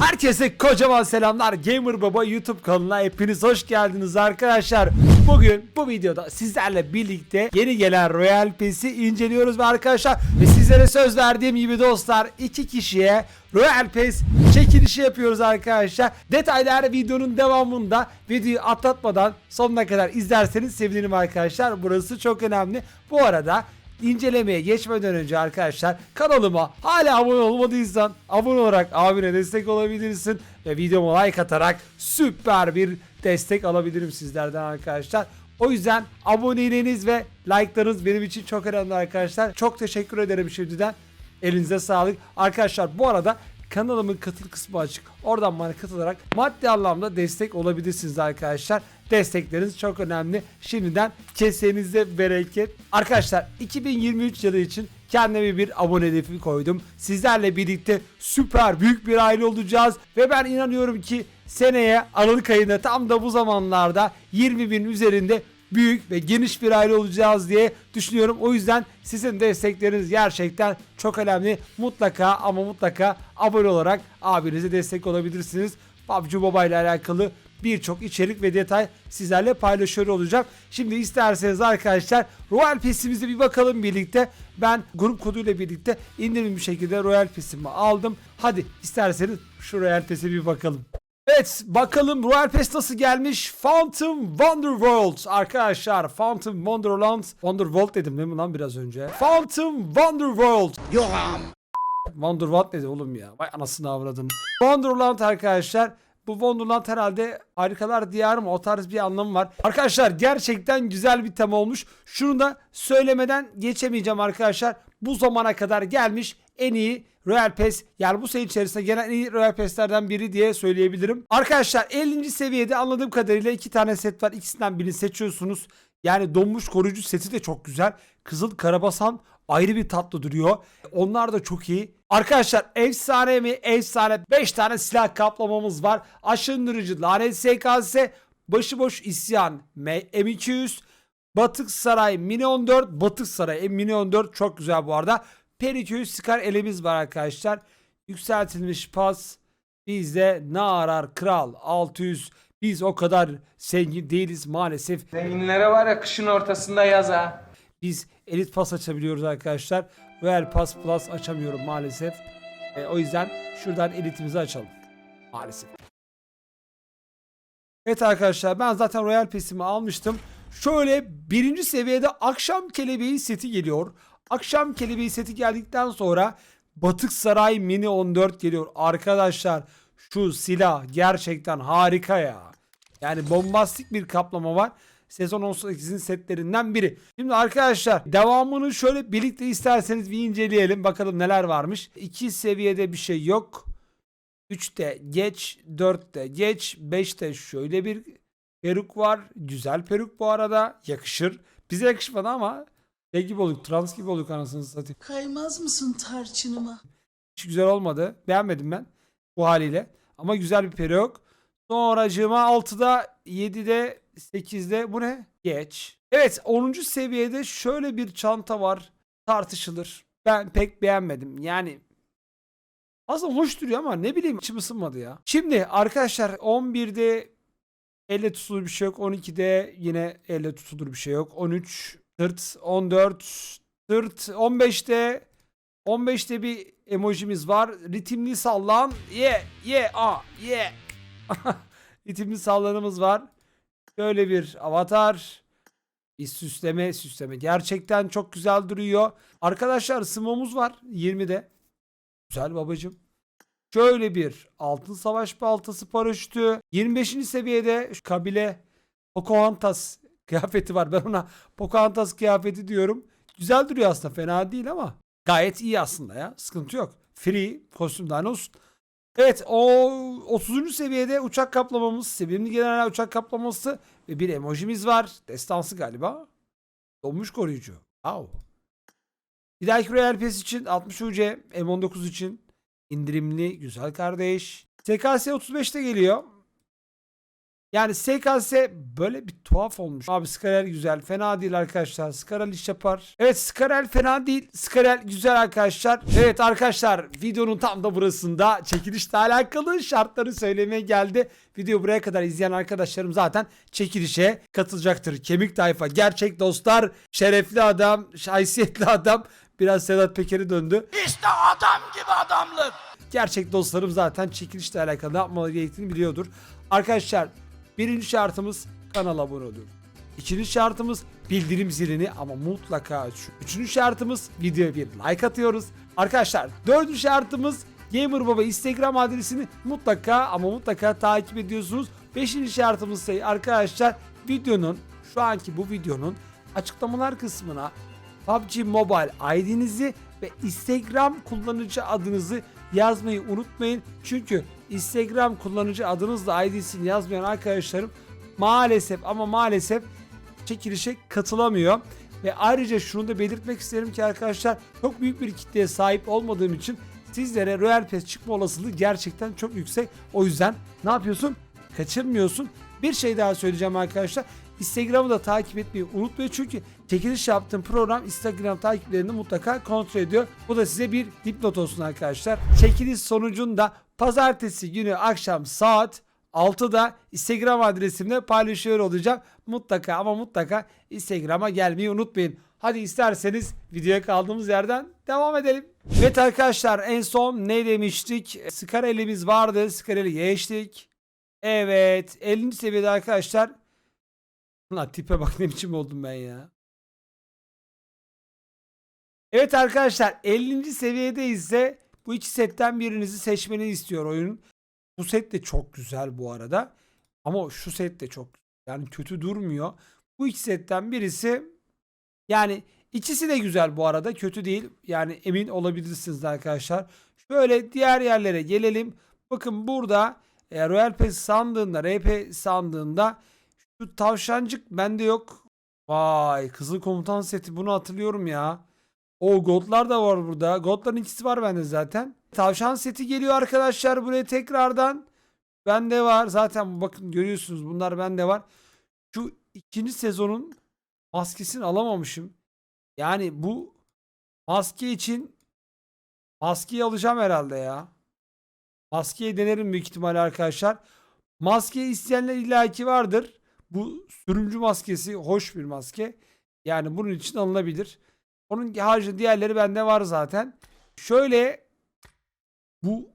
Herkese kocaman selamlar. Gamer Baba YouTube kanalına hepiniz hoş geldiniz arkadaşlar. Bugün bu videoda sizlerle birlikte yeni gelen Royal Pass'i inceliyoruz ve arkadaşlar ve sizlere söz verdiğim gibi dostlar iki kişiye Royal Pass çekilişi yapıyoruz arkadaşlar. Detaylar videonun devamında videoyu atlatmadan sonuna kadar izlerseniz sevinirim arkadaşlar. Burası çok önemli. Bu arada İncelemeye geçmeden önce arkadaşlar kanalıma hala abone olmadıysan abone olarak abine destek olabilirsin ve videoma like atarak süper bir destek alabilirim sizlerden arkadaşlar. O yüzden aboneliğiniz ve like'larınız benim için çok önemli arkadaşlar. Çok teşekkür ederim şimdiden. Elinize sağlık. Arkadaşlar bu arada kanalımın katıl kısmı açık. Oradan bana katılarak maddi anlamda destek olabilirsiniz arkadaşlar. Destekleriniz çok önemli. Şimdiden kesenizde bereket. Arkadaşlar 2023 yılı için kendime bir abone hedefi koydum. Sizlerle birlikte süper büyük bir aile olacağız. Ve ben inanıyorum ki seneye Aralık ayında tam da bu zamanlarda 20 bin üzerinde büyük ve geniş bir aile olacağız diye düşünüyorum. O yüzden sizin destekleriniz gerçekten çok önemli. Mutlaka ama mutlaka abone olarak abinize destek olabilirsiniz. PUBG Mobile ile alakalı birçok içerik ve detay sizlerle paylaşıyor olacağım. Şimdi isterseniz arkadaşlar Royal Pass'imize bir bakalım birlikte. Ben grup koduyla birlikte indirimli bir şekilde Royal Pass'imi aldım. Hadi isterseniz şu Royal Pass'e bir bakalım. Evet bakalım Royal Pass nasıl gelmiş? Phantom Wonderworld arkadaşlar. Phantom Wonderland. Wonderworld dedim değil mi lan biraz önce? Phantom Wonderworld. Wonderworld dedi oğlum ya. Vay anasını avradın. Wonderland arkadaşlar. Bu Wonderland herhalde harikalar diyarı mı o tarz bir anlamı var. Arkadaşlar gerçekten güzel bir tema olmuş. Şunu da söylemeden geçemeyeceğim arkadaşlar. Bu zamana kadar gelmiş en iyi Royal Pass yani bu sene içerisinde gelen en iyi Royal Pass'lerden biri diye söyleyebilirim. Arkadaşlar 50. seviyede anladığım kadarıyla iki tane set var. İkisinden birini seçiyorsunuz. Yani donmuş koruyucu seti de çok güzel. Kızıl Karabasan ayrı bir tatlı duruyor. Onlar da çok iyi. Arkadaşlar efsane mi? Efsane. 5 tane silah kaplamamız var. Aşındırıcı, lanet SKS, başıboş isyan, M- M200, Batık Saray Mini 14, Batık Saray Mini 14 çok güzel bu arada. Periküz Scar elimiz var arkadaşlar. Yükseltilmiş pas. Bizde ne arar kral 600. Biz o kadar zengin değiliz maalesef. Zenginlere var ya kışın ortasında yaz ha. Biz elit pas açabiliyoruz arkadaşlar. Royal Pass Plus açamıyorum maalesef. E, o yüzden şuradan elitimizi açalım. Maalesef. Evet arkadaşlar ben zaten Royal Pass'imi almıştım. Şöyle birinci seviyede akşam kelebeği seti geliyor. Akşam kelebeği seti geldikten sonra Batık Saray Mini 14 geliyor. Arkadaşlar şu silah gerçekten harika ya. Yani bombastik bir kaplama var. Sezon 18'in setlerinden biri. Şimdi arkadaşlar devamını şöyle birlikte isterseniz bir inceleyelim. Bakalım neler varmış. 2 seviyede bir şey yok. 3'te geç, 4'te geç, 5'te şöyle bir peruk var. Güzel peruk bu arada. Yakışır. Bize yakışmadı ama şey gibi olduk, trans gibi olduk anasını satayım. Kaymaz mısın tarçınıma? Hiç güzel olmadı. Beğenmedim ben bu haliyle. Ama güzel bir peruk. Sonracığıma 6'da 7'de 8'de bu ne? Geç. Evet 10. seviyede şöyle bir çanta var. Tartışılır. Ben pek beğenmedim. Yani aslında hoş duruyor ama ne bileyim içim ısınmadı ya. Şimdi arkadaşlar 11'de elle tutulur bir şey yok. 12'de yine elle tutulur bir şey yok. 13 tırt 14 tırt 15'te 15'te bir emojimiz var. Ritimli sallan. Ye ye a ye. Ritimli sallanımız var. Şöyle bir avatar. Bir süsleme süsleme. Gerçekten çok güzel duruyor. Arkadaşlar smomuz var 20'de. Güzel babacım. Şöyle bir altın savaş baltası paraşütü. 25. seviyede şu kabile Pocahontas kıyafeti var. Ben ona Pocahontas kıyafeti diyorum. Güzel duruyor aslında fena değil ama gayet iyi aslında ya. Sıkıntı yok. Free kostüm daha ne olsun. Evet o 30. seviyede uçak kaplamamız, sevimli general uçak kaplaması ve bir emojimiz var. Destansı galiba. Donmuş koruyucu. Wow. Bir dahaki Royal Pass için 60 UC, M19 için indirimli güzel kardeş. TKS 35'te geliyor. Yani SKS böyle bir tuhaf olmuş. Abi Skarel güzel. Fena değil arkadaşlar. Skarel iş yapar. Evet Skarel fena değil. Skarel güzel arkadaşlar. Evet arkadaşlar videonun tam da burasında çekilişle alakalı şartları söylemeye geldi. Video buraya kadar izleyen arkadaşlarım zaten çekilişe katılacaktır. Kemik tayfa, gerçek dostlar, şerefli adam, haysiyetli adam. Biraz Sedat Peker'e döndü. İşte adam gibi adamlık. Gerçek dostlarım zaten çekilişle alakalı ne yapmaları gerektiğini biliyordur. Arkadaşlar birinci şartımız kanala abone olun. İkinci şartımız bildirim zilini ama mutlaka aç. Üçüncü şartımız videoya bir like atıyoruz. Arkadaşlar dördüncü şartımız Gamer Baba Instagram adresini mutlaka ama mutlaka takip ediyorsunuz. Beşinci şartımız ise arkadaşlar videonun şu anki bu videonun açıklamalar kısmına PUBG Mobile ID'nizi ve Instagram kullanıcı adınızı yazmayı unutmayın. Çünkü Instagram kullanıcı adınızla ID'sini yazmayan arkadaşlarım maalesef ama maalesef çekilişe katılamıyor. Ve ayrıca şunu da belirtmek isterim ki arkadaşlar çok büyük bir kitleye sahip olmadığım için sizlere Royal Pass çıkma olasılığı gerçekten çok yüksek. O yüzden ne yapıyorsun? Kaçırmıyorsun. Bir şey daha söyleyeceğim arkadaşlar. Instagram'ı da takip etmeyi unutmayın çünkü çekiliş yaptığım program Instagram takiplerini mutlaka kontrol ediyor. Bu da size bir dipnot olsun arkadaşlar. Çekiliş sonucunda pazartesi günü akşam saat 6'da Instagram adresimle paylaşıyor olacağım. Mutlaka ama mutlaka Instagram'a gelmeyi unutmayın. Hadi isterseniz videoya kaldığımız yerden devam edelim. Evet arkadaşlar en son ne demiştik? Skarelimiz vardı. Skareli geçtik. Evet 50. seviyede arkadaşlar. Lan tipe bak ne biçim oldum ben ya. Evet arkadaşlar 50. seviyede ise bu iki setten birinizi seçmeni istiyor oyun. Bu set de çok güzel bu arada. Ama şu set de çok yani kötü durmuyor. Bu iki setten birisi yani ikisi de güzel bu arada kötü değil. Yani emin olabilirsiniz arkadaşlar. Şöyle diğer yerlere gelelim. Bakın burada e, Royal Pass sandığında RP sandığında şu tavşancık bende yok. Vay Kızıl Komutan seti bunu hatırlıyorum ya. O Gold'lar da var burada. Gold'ların ikisi var bende zaten. Tavşan seti geliyor arkadaşlar buraya tekrardan. Bende var. Zaten bakın görüyorsunuz bunlar bende var. Şu ikinci sezonun maskesini alamamışım. Yani bu maske için maskeyi alacağım herhalde ya. Maskeyi denerim büyük ihtimalle arkadaşlar. Maske isteyenler illaki vardır. Bu sürümcü maskesi hoş bir maske. Yani bunun için alınabilir. Onun haricinde diğerleri bende var zaten. Şöyle bu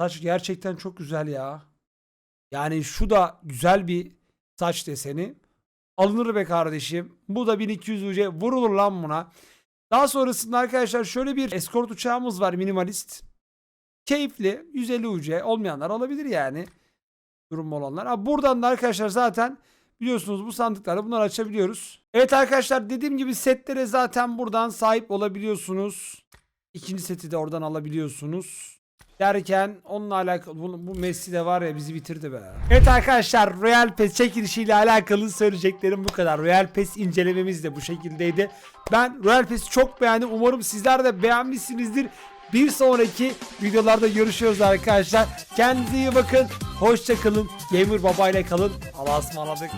saç gerçekten çok güzel ya. Yani şu da güzel bir saç deseni. Alınır be kardeşim. Bu da 1200 UC vurulur lan buna. Daha sonrasında arkadaşlar şöyle bir eskort uçağımız var minimalist. Keyifli 150 UC olmayanlar alabilir yani. Durum olanlar. Ha, buradan da arkadaşlar zaten biliyorsunuz bu sandıkları bunları açabiliyoruz. Evet arkadaşlar dediğim gibi setlere zaten buradan sahip olabiliyorsunuz. İkinci seti de oradan alabiliyorsunuz. Derken onunla alakalı bu, bu Messi de var ya bizi bitirdi be. Evet arkadaşlar Royal Pass çekilişiyle alakalı söyleyeceklerim bu kadar. Royal Pass incelememiz de bu şekildeydi. Ben Royal Pass'i çok beğendim. Umarım sizler de beğenmişsinizdir. Bir sonraki videolarda görüşüyoruz arkadaşlar. Kendinize iyi bakın. Hoşça kalın. Gamer Baba ile kalın. Allah'a ısmarladık.